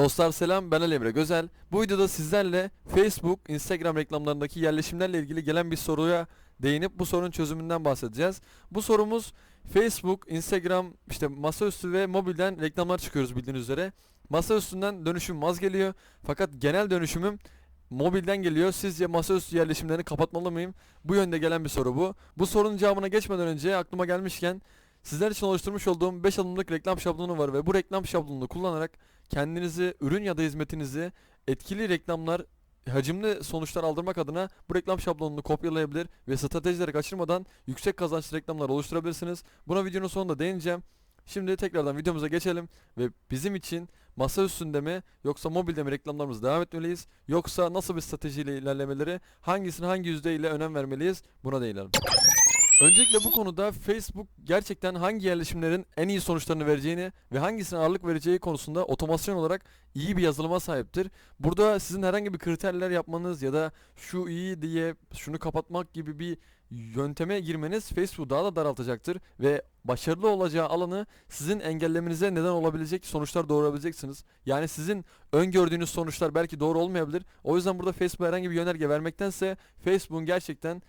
Dostlar selam ben Ali Emre Gözel. Bu videoda sizlerle Facebook, Instagram reklamlarındaki yerleşimlerle ilgili gelen bir soruya değinip bu sorunun çözümünden bahsedeceğiz. Bu sorumuz Facebook, Instagram, işte masaüstü ve mobilden reklamlar çıkıyoruz bildiğiniz üzere. Masaüstünden dönüşüm az geliyor fakat genel dönüşümüm mobilden geliyor. Sizce masaüstü yerleşimlerini kapatmalı mıyım? Bu yönde gelen bir soru bu. Bu sorunun cevabına geçmeden önce aklıma gelmişken sizler için oluşturmuş olduğum 5 adımlık reklam şablonu var ve bu reklam şablonunu kullanarak kendinizi, ürün ya da hizmetinizi etkili reklamlar, hacimli sonuçlar aldırmak adına bu reklam şablonunu kopyalayabilir ve stratejileri kaçırmadan yüksek kazançlı reklamlar oluşturabilirsiniz. Buna videonun sonunda değineceğim. Şimdi tekrardan videomuza geçelim ve bizim için masa üstünde mi yoksa mobilde mi reklamlarımızı devam etmeliyiz yoksa nasıl bir stratejiyle ilerlemeleri hangisine hangi yüzdeyle önem vermeliyiz buna değinelim. Öncelikle bu konuda Facebook gerçekten hangi yerleşimlerin en iyi sonuçlarını vereceğini ve hangisine ağırlık vereceği konusunda otomasyon olarak iyi bir yazılıma sahiptir. Burada sizin herhangi bir kriterler yapmanız ya da şu iyi diye şunu kapatmak gibi bir yönteme girmeniz Facebook daha da daraltacaktır ve başarılı olacağı alanı sizin engellemenize neden olabilecek sonuçlar doğurabileceksiniz. Yani sizin öngördüğünüz sonuçlar belki doğru olmayabilir. O yüzden burada Facebook'a herhangi bir yönerge vermektense Facebook'un gerçekten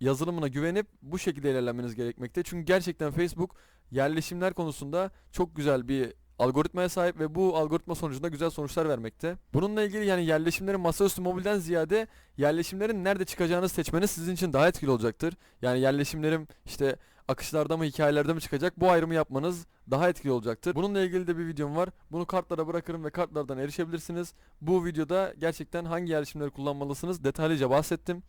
yazılımına güvenip bu şekilde ilerlemeniz gerekmekte. Çünkü gerçekten Facebook yerleşimler konusunda çok güzel bir algoritmaya sahip ve bu algoritma sonucunda güzel sonuçlar vermekte. Bununla ilgili yani yerleşimlerin masaüstü mobilden ziyade yerleşimlerin nerede çıkacağını seçmeniz sizin için daha etkili olacaktır. Yani yerleşimlerim işte akışlarda mı hikayelerde mi çıkacak bu ayrımı yapmanız daha etkili olacaktır. Bununla ilgili de bir videom var. Bunu kartlara bırakırım ve kartlardan erişebilirsiniz. Bu videoda gerçekten hangi yerleşimleri kullanmalısınız detaylıca bahsettim.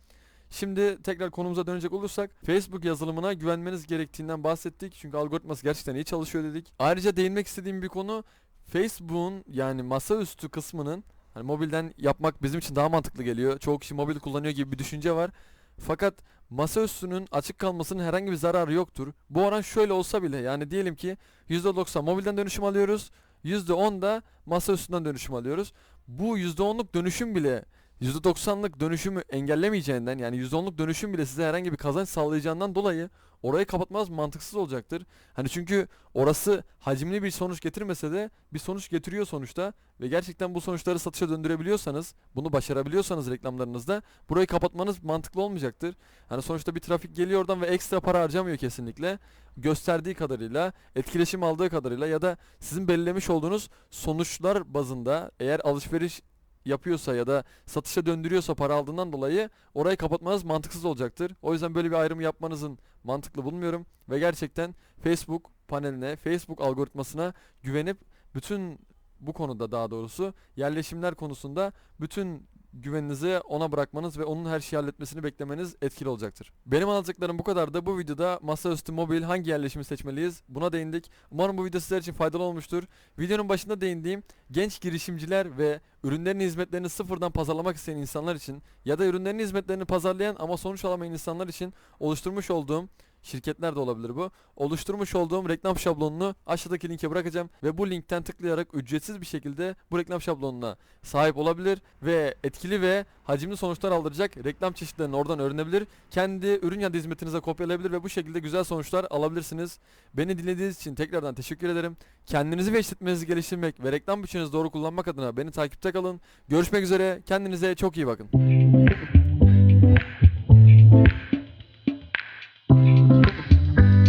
Şimdi tekrar konumuza dönecek olursak Facebook yazılımına güvenmeniz gerektiğinden bahsettik. Çünkü algoritması gerçekten iyi çalışıyor dedik. Ayrıca değinmek istediğim bir konu Facebook'un yani masaüstü kısmının hani mobilden yapmak bizim için daha mantıklı geliyor. Çoğu kişi mobil kullanıyor gibi bir düşünce var. Fakat masaüstünün açık kalmasının herhangi bir zararı yoktur. Bu oran şöyle olsa bile yani diyelim ki %90 mobilden dönüşüm alıyoruz. %10 da masaüstünden dönüşüm alıyoruz. Bu %10'luk dönüşüm bile %90'lık dönüşümü engellemeyeceğinden yani %10'luk dönüşüm bile size herhangi bir kazanç sağlayacağından dolayı orayı kapatmaz mantıksız olacaktır. Hani çünkü orası hacimli bir sonuç getirmese de bir sonuç getiriyor sonuçta ve gerçekten bu sonuçları satışa döndürebiliyorsanız, bunu başarabiliyorsanız reklamlarınızda burayı kapatmanız mantıklı olmayacaktır. Hani sonuçta bir trafik geliyor oradan ve ekstra para harcamıyor kesinlikle. Gösterdiği kadarıyla, etkileşim aldığı kadarıyla ya da sizin belirlemiş olduğunuz sonuçlar bazında eğer alışveriş yapıyorsa ya da satışa döndürüyorsa para aldığından dolayı orayı kapatmanız mantıksız olacaktır. O yüzden böyle bir ayrım yapmanızın mantıklı bulmuyorum ve gerçekten Facebook paneline, Facebook algoritmasına güvenip bütün bu konuda daha doğrusu yerleşimler konusunda bütün güveninizi ona bırakmanız ve onun her şeyi halletmesini beklemeniz etkili olacaktır. Benim anlatacaklarım bu kadardı. Bu videoda masaüstü mobil hangi yerleşimi seçmeliyiz buna değindik. Umarım bu video sizler için faydalı olmuştur. Videonun başında değindiğim genç girişimciler ve ürünlerini hizmetlerini sıfırdan pazarlamak isteyen insanlar için ya da ürünlerini hizmetlerini pazarlayan ama sonuç alamayan insanlar için oluşturmuş olduğum şirketler de olabilir bu. Oluşturmuş olduğum reklam şablonunu aşağıdaki linke bırakacağım ve bu linkten tıklayarak ücretsiz bir şekilde bu reklam şablonuna sahip olabilir ve etkili ve hacimli sonuçlar aldıracak reklam çeşitlerini oradan öğrenebilir. Kendi ürün ya da hizmetinize kopyalayabilir ve bu şekilde güzel sonuçlar alabilirsiniz. Beni dinlediğiniz için tekrardan teşekkür ederim. Kendinizi ve işletmenizi geliştirmek ve reklam bütçenizi doğru kullanmak adına beni takipte kalın. Görüşmek üzere. Kendinize çok iyi bakın.